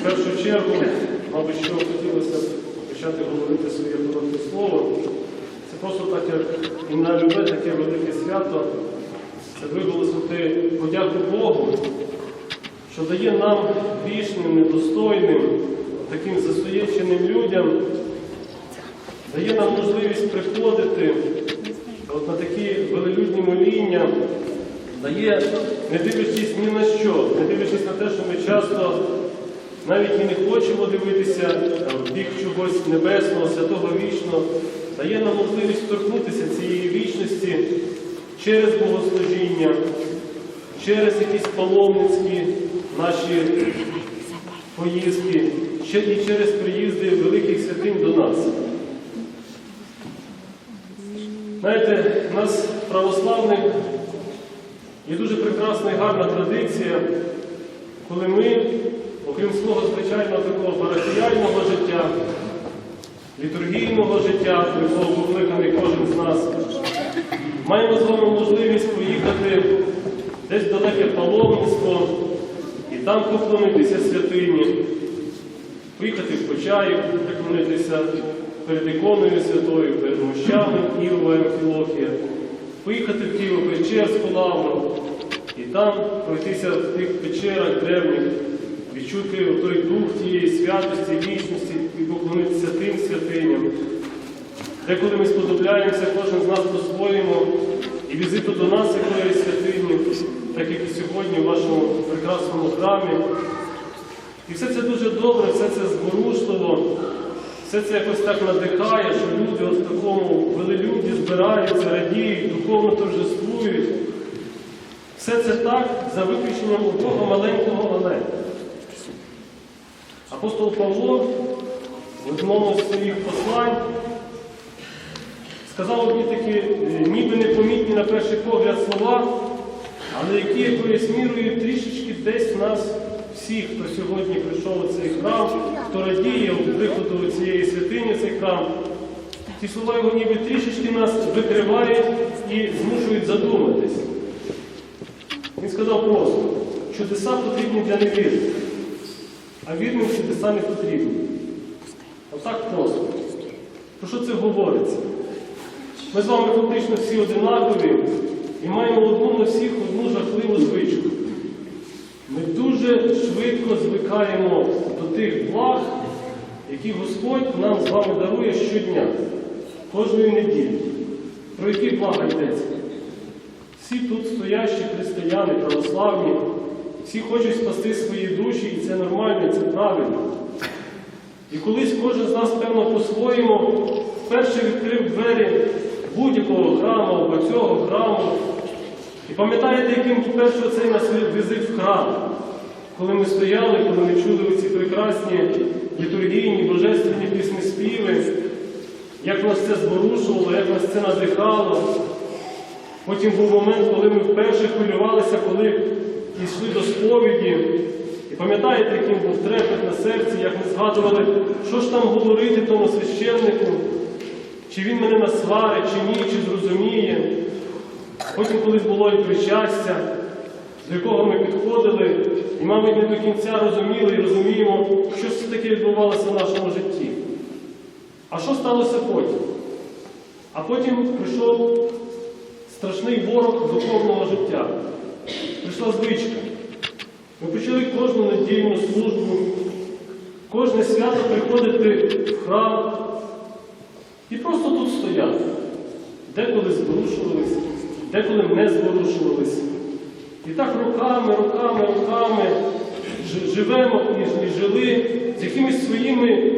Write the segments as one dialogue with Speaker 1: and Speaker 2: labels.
Speaker 1: В першу чергу, мабуть, що хотілося б почати говорити своє коротке слово. Це просто так, як і на любе таке велике свято. Це виголосити подяку Богу, що дає нам грішним, недостойним, таким засуєченим людям, дає нам можливість приходити от на такі велелюдні моління, дає, не дивлячись ні на що, не дивлячись на те, що ми часто навіть і не хочемо дивитися в бік чогось небесного, святого вічного, дає нам можливість торкнутися цієї вічності через богослужіння, через якісь паломницькі наші поїздки, і через приїзди великих святинь до нас. Знаєте, у нас православних є дуже прекрасна і гарна традиція, коли ми, окрім свого звичайного такого парафіяльного життя, літургійного життя, якого покликаний кожен з нас, маємо з вами можливість поїхати десь в далеке паломництво і там поклонитися святині, поїхати в Почаїв, поклонитися перед іконою святою, перед мощами Києва Амфілохія, поїхати в Києво-Печерську лавру і там пройтися в тих печерах древніх, відчути той дух тієї святості, вічності і поклонитися тим святиням. Деколи ми сподобляємося, кожен з нас по-своєму, і візиту до нас якоїсь святині, так як і сьогодні в вашому прекрасному храмі. І все це дуже добре, все це зворушливо, все це якось так надихає, що люди от в такому велелюді збираються, радіють, духовно торжествують. Все це так, за виключенням одного маленького але. Апостол Павло в одному з своїх послань сказав одні такі, е, ніби непомітні на перший погляд слова, але які якоюсь мірою трішечки десь нас всіх, хто сьогодні прийшов у цей храм, хто радіє приходу цієї святині, цей храм, ті слова його ніби трішечки нас викривають і змушують задуматись. Він сказав просто, чудеса потрібні для невірних, а вірним чудеса не потрібні. Отак просто. Про що це говориться? Ми з вами фактично всі одинакові і маємо одну на всіх одну жахливу звичку. Ми дуже швидко звикаємо до тих благ, які Господь нам з вами дарує щодня, кожної неділі. Про які блага йдеться? Всі тут стоящі християни, православні, всі хочуть спасти свої душі, і це нормально, це правильно. І колись кожен з нас, певно, по-своєму вперше відкрив двері будь-якого храму або цього храму. І пам'ятаєте, яким перший цей наш візит в храм, коли ми стояли, коли ми чули ці прекрасні літургійні, божественні пісні співи, як нас це зворушувало, як нас це надихало. Потім був момент, коли ми вперше хвилювалися, коли йшли до сповіді. І пам'ятаєте, яким був трепет на серці, як ми згадували, що ж там говорити тому священнику, чи він мене насварить, чи ні, чи зрозуміє. Потім колись було і причастя, до якого ми підходили, і, мабуть, не до кінця розуміли і розуміємо, що все таки відбувалося в нашому житті. А що сталося потім? А потім прийшов страшний ворог духовного життя. Прийшла звичка. Ми почали кожну недільну службу, кожне свято приходити в храм і просто тут стояти. Деколи зворушувались, деколи не зворушувались. І так роками, роками, роками живемо і жили з якимись своїми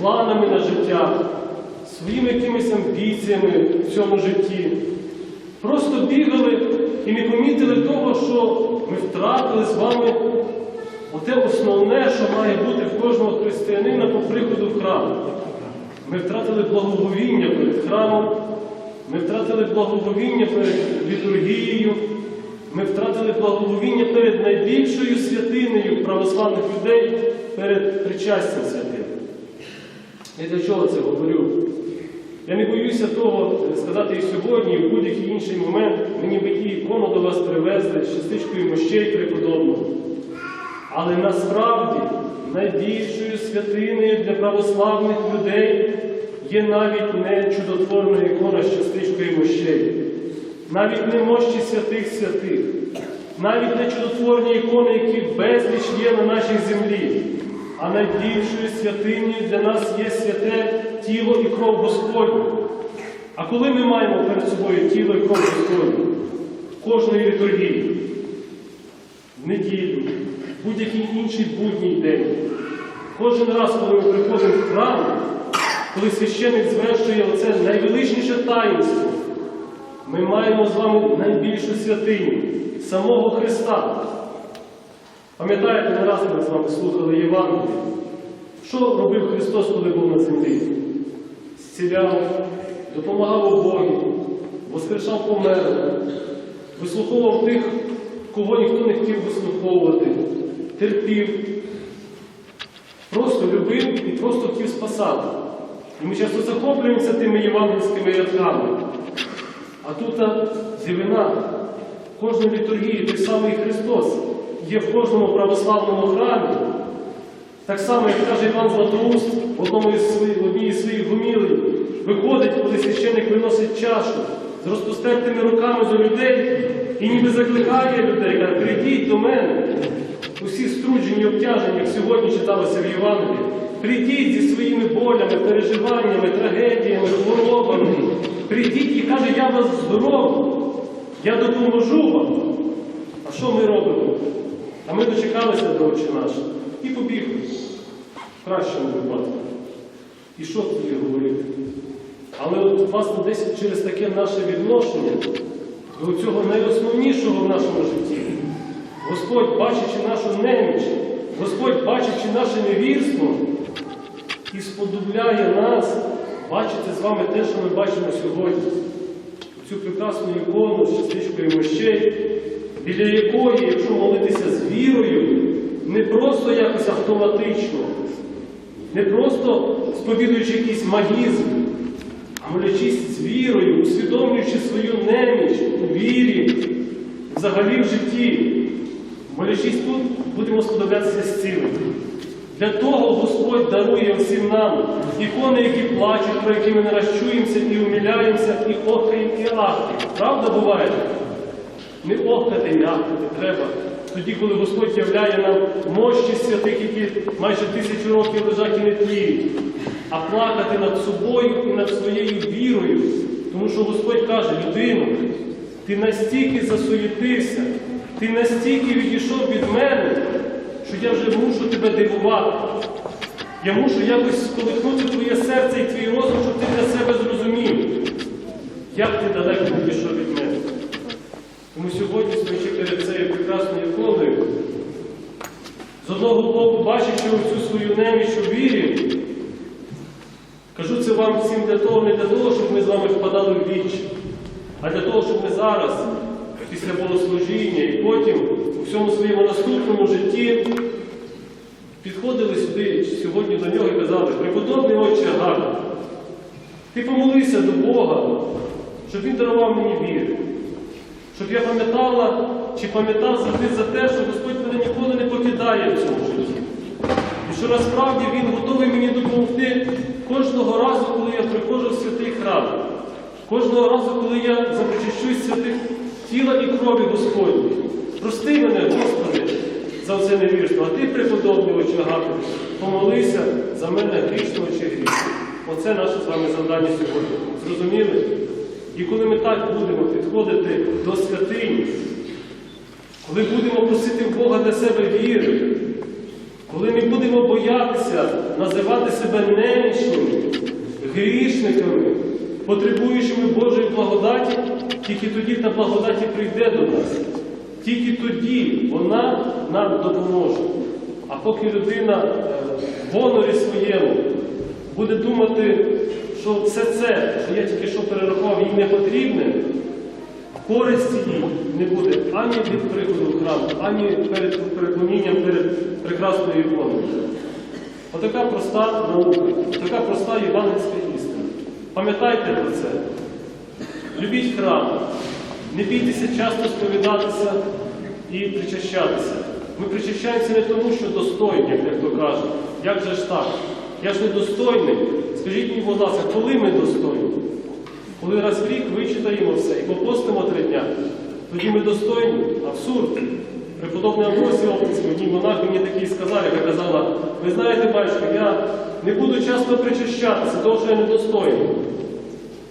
Speaker 1: планами на життя, своїми якимись амбіціями в цьому житті. Просто бігали і не помітили того, що ми втратили з вами оте основне, що має бути в кожного християнина по приходу в храм. Ми втратили благоговіння перед храмом, ми втратили благоговіння перед літургією, ми втратили благоговіння перед найбільшою святинею православних людей перед причастям святим. Я для чого це говорю? Я не боюся того е, сказати і сьогодні, і в будь-який інший момент мені би і ікону до вас привезли з частичкою мощей преподобного. Але насправді найбільшою святиною для православних людей є навіть не чудотворна ікона з частичкою мощей, навіть не мощі святих святих, навіть не чудотворні ікони, які безліч є на нашій землі. А найбільшою святиною для нас є святе тіло і кров Господню. А коли ми маємо перед собою тіло і кров Господню? Кожної літургії, в неділю, будь-який інший будній день. Кожен раз, коли ми приходимо в храм, коли священник звершує оце найвеличніше таїнство, ми маємо з вами найбільшу святиню самого Христа. Пам'ятаєте, не раз ми з вами слухали Євангеліє. Що робив Христос, коли був на землі? Зціляв, допомагав убогим, воскрешав померлих, вислуховував тих, кого ніхто не хотів вислуховувати, терпів, просто любив і просто хотів спасати. І ми часто захоплюємося тими євангельськими рядками. А тут дивина. В кожній літургії той самий Христос є в кожному православному храмі. Так само, як каже Іван Златоуст в одній із своїх гумілень, виходить, коли священник виносить чашу з розпостертими руками до людей і ніби закликає людей, каже, прийдіть до мене. Усі струджені, обтяжені, як сьогодні читалося в Євангелії. Прийдіть зі своїми болями, переживаннями, трагедіями, хворобами. Прийдіть і каже, я вас здоров'ю, я допоможу вам. А що ми робимо? А ми дочекалися до очі наші і побігли в кращому випадку. І що тоді говорити? Але от, власне, десь через таке наше відношення до цього найосновнішого в нашому житті, Господь, бачачи нашу неміч, Господь, бачачи наше невірство, і сподобляє нас бачити з вами те, що ми бачимо сьогодні. Цю прекрасну ікону з частичкою мощей, біля якої, якщо молитися з вірою, не просто якось автоматично, не просто сповідуючи якийсь магізм, молячись з вірою, усвідомлюючи свою неміч у вірі, взагалі в житті. Молячись тут, будемо сподобатися зцілення. Для того Господь дарує всім нам ікони, які плачуть, про які ми не розчуємося і умиляємося, і охаємо, і ахаємо. Правда буває? Не охати і ахати треба. Тоді, коли Господь являє нам мощі святих, які майже тисячу років лежать і не тліють, а плакати над собою і над своєю вірою. Тому що Господь каже, людину, ти настільки засуєтився, ти настільки відійшов від мене, що я вже мушу тебе дивувати. Я мушу якось сколихнути твоє серце і твій розум, щоб ти для себе зрозумів, як ти далеко відійшов від мене. Тому сьогодні, стоячи перед цією прекрасною іконою, з одного боку, бачачи оцю свою неміч у вірі, вам всім для того, не для того, щоб ми з вами впадали в віч, а для того, щоб ми зараз, після богослужіння і потім у всьому своєму наступному житті підходили сюди сьогодні до нього і казали, преподобний отче Гар, ти помолися до Бога, щоб Він дарував мені віру. Щоб я пам'ятала чи пам'ятав завжди за те, що Господь мене ніколи не покидає в цьому житті. І що насправді Він готовий мені допомогти кожного разу, коли я приходжу в святий храм. Кожного разу, коли я запричащусь святих тіла і крові Господні. Прости мене, Господи, за це невірство. А ти, преподобний очагати, помолися за мене грішного чи грішного. Оце наше з вами завдання сьогодні. Зрозуміли? І коли ми так будемо підходити до святині, коли будемо просити Бога для себе віри, коли ми будемо боятися називати себе немічними, грішниками, потребуючими Божої благодаті, тільки тоді та благодаті прийде до нас. Тільки тоді вона нам допоможе. А поки людина е, в гонорі своєму буде думати, що все це, що я тільки що перерахував, їй не потрібне, користі їй не буде ані від приходу в храм, ані перед преклонінням перед прекрасною іконою. Отака проста наука, така проста євангельська істина. Пам'ятайте про це. Любіть храм, не бійтеся часто сповідатися і причащатися. Ми причащаємося не тому, що достойні, як то кажуть. Як же ж так? Я ж не достойний. Скажіть мені, будь ласка, коли ми достойні? Коли раз в рік вичитаємо все і попостимо три дня, тоді ми достойні. Абсурд. Преподобний Амbrосій Оптинський, одній монах мені такий сказав, яка казала, ви знаєте, батюшко, я не буду часто причащатися, тому що я недостойний.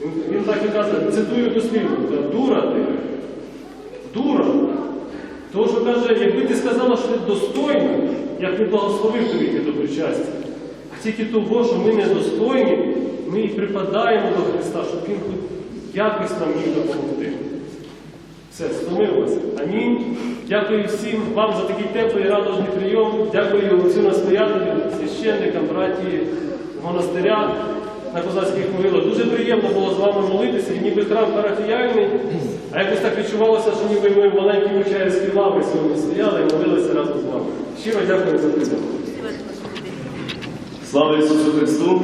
Speaker 1: Він, він так і каже, цитую дослівно, дура ти, дура. Тому що каже, якби ти сказала, що ти достойна, я б не благословив тобі до причастя. А тільки того, що ми недостойні, ми і припадаємо до Христа, щоб Він хоч якось нам міг допомогти. Все, стомилося. Амінь. Дякую всім вам за такий теплий радужний прийом. Дякую отцю настоятелю, священникам, браті монастиря на козацьких могилах. Дуже приємно було з вами молитися, і ніби храм парафіяльний, а якось так відчувалося, що ніби ми в маленькій Мичаївській лаві сьогодні стояли і молилися разом з вами. Щиро дякую за прийом.
Speaker 2: Слава Ісусу Христу!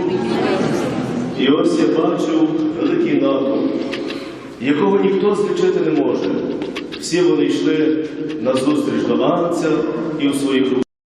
Speaker 2: І ось я бачу великий натовп, якого ніхто злічити не може. Всі вони йшли на зустріч до Анця і у своїх.